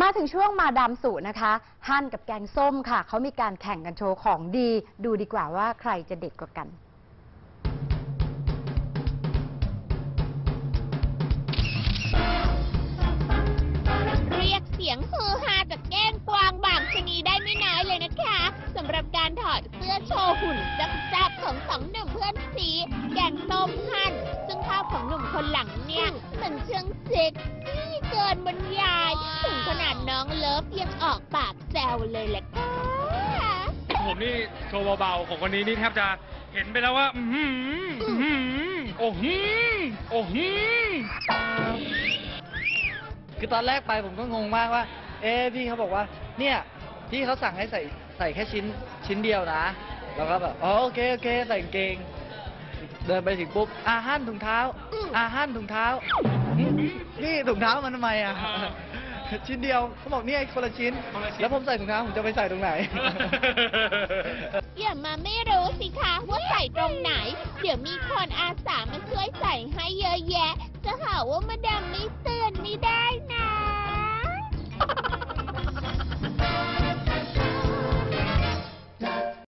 มาถึงช่วงมาดามสูนะคะฮั่นกับแกงส้มค่ะ เขามีการแข่งกันโชว์ของดี ดูดีกว่าว่าใครจะเด็ดกว่ากัน เรียกเสียงฮือฮาจากแก้งกวางบางชนีได้ไม่น้อยเลยนะคะสำหรับการถอดเสื้อโชว์หุ่นจับๆของสองหนุ่มเพื่อนสีแกงส้มฮั่นซึ่งภาพของหนุ่มคนหลังเนี่ยมันเชิงเซ็กซี่เกินบรรยายถึงขนาด น้องเลิฟยังออกปากแซวเลยแหละค่ะผมนี่โชว์เบาๆ ของคนนี้นี่แทบจะเห็นไปแล้วว่า อือหืออื้อหือโอ้หือโอ้หือคือตอนแรกไปผมก็งงมากว่า เอ๊ะพี่เขาบอกว่า เนี่ยพี่เขาสั่งให้ใส่ใส่แค่ชิ้นชิ้นเดียวนะแล้วก็แบบอ๋อโอเคโอเคใส่กางเกง เดินไปถึงปุ๊บอาหั่นถุงเท้า อาหั่นถุงเท้าหึนี่ถุงเท้ามันทำไมอะ ชิ้นเดียวเขาบอกเนี่ยคนละชิ้น แล้วผมใส่ถุงเท้าผมจะไปใส่ตรงไหน อย่ามาไม่รู้สิคะว่าใส่ตรงไหน เดี๋ยวมีคนอาสามาช่วยใส่ให้เยอะแยะ จะหาว่ามาดามไม่เตื